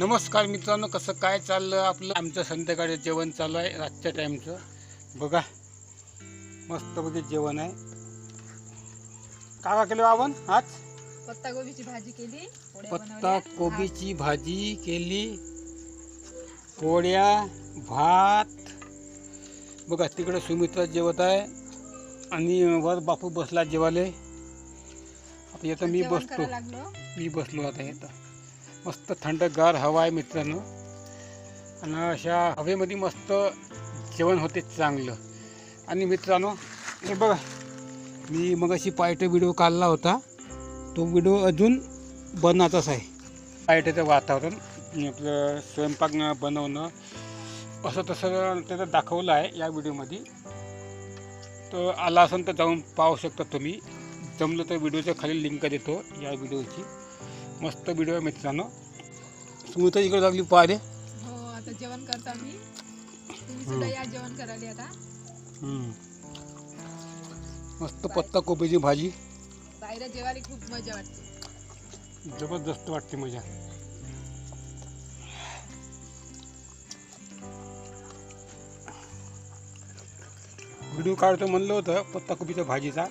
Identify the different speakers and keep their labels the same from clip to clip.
Speaker 1: नमस्कार मित्रांनो कसं काय चाललं आपलं? आमचं संध्याकाळी जेवण चालू आहे रातच्या टाईमचं. बघा मस्तपैकी जेवण आहे. काय केलं आपण आज?
Speaker 2: पत्ता गोबीची भाजी केली
Speaker 1: पत्ता. कोबीची भाजी केली पोळ्या भात. बघा तिकडे सुमित्रा जेवत आहे आणि वर बापू बसला जेवाले आता येतं मी बसतो. मी बसलो आता येतं मस्त थंडगार हवा आहे मित्रांनो. आणि अशा हवेमध्ये मस्त जेवण होते चांगलं. आणि मित्रांनो हे बघा मी मगाशी पायटे व्हिडिओ काढला होता. तो व्हिडिओ अजून बनाचाच आहे. पायट्याचं वातावरण आपलं स्वयंपाक बनवणं असं तसं त्याचं दाखवलं आहे या व्हिडिओमध्ये. तर आला असेल तर जाऊन पाहू शकता तुम्ही. जमलं तर व्हिडिओच्या खाली लिंक देतो या व्हिडिओची. मस्त व्हिडिओ आहे मित्रांनो. सुमिता इकडे लागली पाहते
Speaker 2: हो आता जेवण करता मी तुम्ही सुद्धा या जेवण करायला आता.
Speaker 1: मस्त पत्ता कोबीची भाजी.
Speaker 2: बाहेर जेवायला खूप मजा वाटते.
Speaker 1: जबरदस्त वाटते मजा. व्हिडिओ काढतो म्हणलं होतं पत्ता कोबीच्या भाजीचा.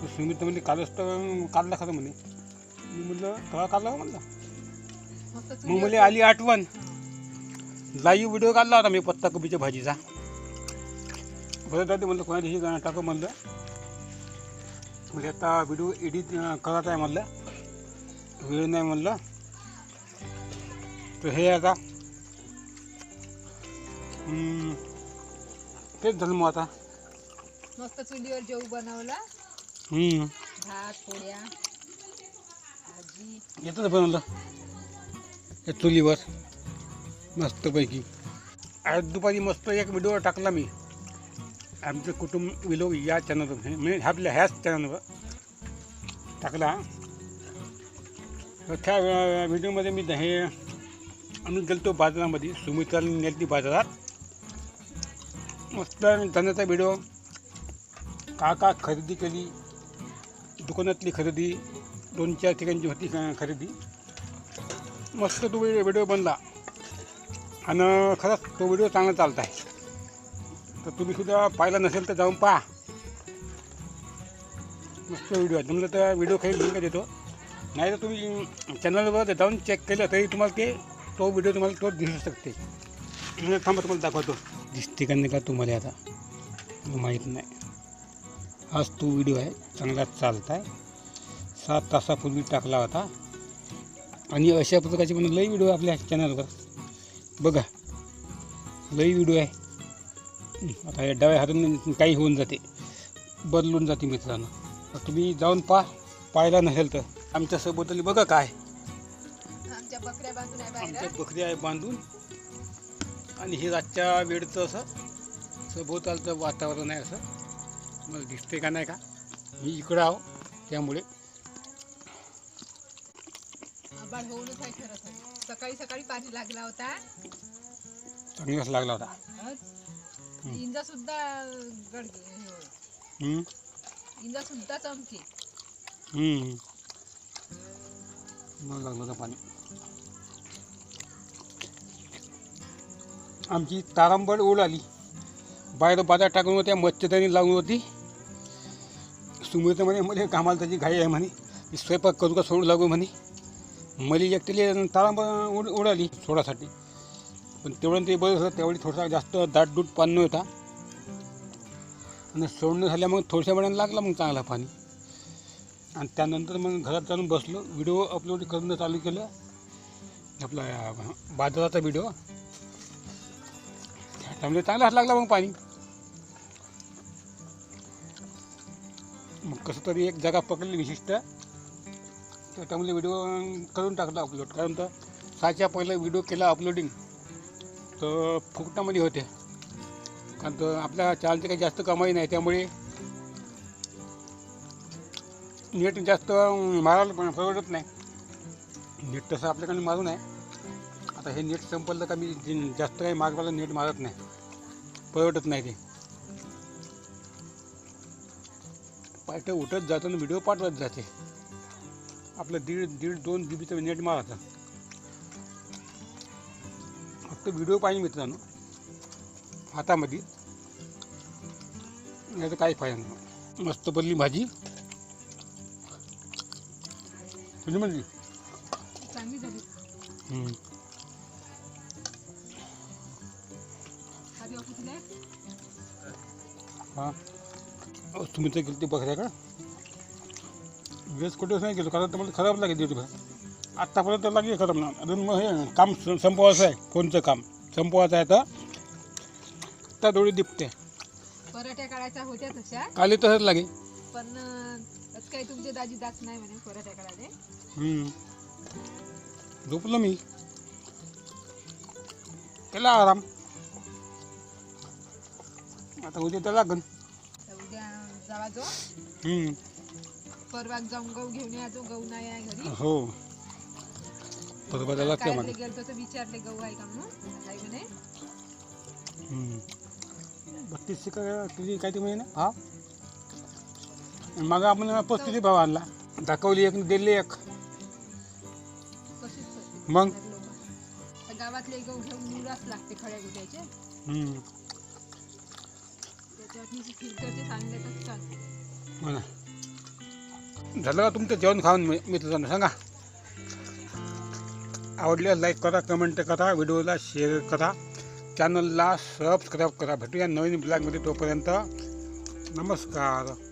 Speaker 1: तो सुमित म्हणजे कालच तर काढला खरं म्हणे. मी म्हणलं कवा काढला
Speaker 2: मस्त
Speaker 1: मग मला आली आठवण. लाईव्ह व्हिडिओ काढला होता मी पत्ता कोबीच्या भाजीचा. बरं जाते म्हणलं कोणा दिवशी गाणं टाकू म्हणलं. म्हणजे आता व्हिडिओ एडिट करत आहे म्हणलं. वेळ नाही म्हणलं. तर हे आता हम्म, तेच झालं मग आता.
Speaker 2: मस्त चुलीवर जेव बनवला.
Speaker 1: हम्म,
Speaker 2: भात पोळ्या. येतं
Speaker 1: येतच बनवलं? या चुलीवर. मस्तपैकी. आज दुपारी मस्त एक व्हिडिओ टाकला मी. आमचं कुटुंब विलोक या चॅनलवर म्हणजे आपल्या ह्याच चॅनलवर टाकला. तर त्या व्हिडिओमध्ये मी हे आम्ही गेलतो बाजारामध्ये. सुमित्राने नेलती बाजारात. मस्त त्यांचा व्हिडिओ. का का खरेदी केली. दुकानातली खरेदी. दोन चार ठिकाणची होती खरेदी. मस्त तो व्हिडिओ व्हिडिओ बनला. आणि खरंच तो व्हिडिओ चांगला चालत आहे. तर तुम्ही सुद्धा पाहिला नसेल तर जाऊन पहा. मस्त व्हिडिओ आहे. जमलं तर व्हिडिओ काही लिंक देतो. नाही तर तुम्ही चॅनलवर जाऊन चेक केलं तरी तुम्हाला ते तो व्हिडिओ तुम्हाला तो दिसू शकते. थांबा तुम्हाला दाखवतो. दिसते का नाही का तुम्हाला आता? माहीत नाही. हाच तो व्हिडिओ आहे. चांगला चालत आहे. सात तासापूर्वी टाकला होता. आणि अशा प्रकारचे पण लई व्हिडिओ आपल्या चॅनलवर बघा. लई व्हिडिओ आहे. आता या डाव्या हातून काही होऊन जाते. बदलून जाते मित्रांनो. तर तुम्ही जाऊन पहा. पाहिला नसेल तर. आमच्या सभोवताली बघा काय.
Speaker 2: आमच्या बकऱ्या बांधून
Speaker 1: आमच्या बकरी आहे बांधून. आणि हे रातच्या वेळचं असं सभोवतालचं वातावरण आहे असं. मला दिसते का नाही का? मी इकडं आहो. त्यामुळे
Speaker 2: आबाळ होऊनच आहे खरं तर. सकाळी सकाळी पाणी लागला होता.
Speaker 1: चांगलाच लागला होता.
Speaker 2: इंजा सुद्धा गड
Speaker 1: हं,
Speaker 2: इंजा सुद्धा चमके.
Speaker 1: मला लागलं होतं पाणी. आमची तारांबळ ओढ आली. बाहेर बाजार टाकून होत्या मच्छरदाणी लावून होती. सुमित म्हणे मला कामाला त्याची घाई आहे म्हणे. मी स्वयंपाक करू का सोडू लागू म्हणे. मला एकटीला तारांब उड उडाली सोडासाठी पण तेवढं ते बरं होतं तेवढी थोडासा जास्त दाटदूट पाणी होता आणि सोडणं झाल्या मग थोडशा वेळानं लागला मग चांगला पाणी. आणि त्यानंतर मग घरात जाऊन बसलो. व्हिडिओ अपलोड करणं चालू केलं. आपला बाजाराचा व्हिडिओ. त्यामुळे चांगलाच लागला मग पाणी. मग कसं तरी एक जागा पकडली विशिष्ट. त्यामुळे व्हिडिओ करून टाकला अपलोड कारण तर सहाच्या पहिला व्हिडिओ केला अपलोडिंग तर फुकटामध्ये होते. कारण तर आपल्या चॅनलची काही जास्त कमाई नाही. त्यामुळे नेट जास्त मारायला पण परवडत नाही. नेट तसं आपल्याकडे मारू नाही आता हे नेट संपलं का मी जास्त काही मागवायला नेट मारत नाही. परवडत नाही ते. पाठ उठत जाताना व्हिडिओ पाठवत जाते. आपलं दीड दीड दोन जी बीचं नेट मारायचं फक्त व्हिडिओ पाहिजे मित्रांनो. हातामध्ये. नाही तर काही फायदा नाही. मस्त बनली भाजी. म्हणली
Speaker 2: ऑफिसला आहे?
Speaker 1: हां. तुम्ही तर गेली बघायला का? वेळेस कुठेच नाही गेलो कारण तर मला खराब लागेल दिवसभर आत्तापर्यंत लागेल खराब ना अजून मग हे काम संपवायचं आहे. कोणचं काम? संपवायचं आहे तर त्या डोळी दिपते.
Speaker 2: पराठ्या काढायच्या होत्या तशा.
Speaker 1: काली तसंच लागेल.
Speaker 2: पण काही तुमचे दाजी जात नाही म्हणे पराठ्या काढायला.
Speaker 1: हम्म. झोपलो मी. केला आराम. आता उद्या तर लागन.
Speaker 2: तर उद्या जावा जो.
Speaker 1: हम्म.
Speaker 2: परवा जाऊन गहू घेऊन यायचो गहू नाही आहे घरी.
Speaker 1: हो. बरोबर लागते
Speaker 2: काय
Speaker 1: मला
Speaker 2: गेलतो तर विचारले गहू आहे का म्हणून? आहे म्हणे.
Speaker 1: बत्तीसशे का किती काय ते महिना? हा? मग आपण पस्तीसशे भाव आणला. दाखवली एक दिली एक. मग?
Speaker 2: गावातले गहू घेऊन मुळाच लागते खड्या गुट्याचे
Speaker 1: हम्म.
Speaker 2: फिल्टरचे आणले तर चालते
Speaker 1: हो झालं का तुमचं जेवण खाऊन मी तुझं सांगा. आवडल्यास लाईक करा कमेंट करा व्हिडिओला शेअर करा. चॅनलला सबस्क्राईब करा. भेटूया नवीन ब्लॉगमध्ये तोपर्यंत. नमस्कार.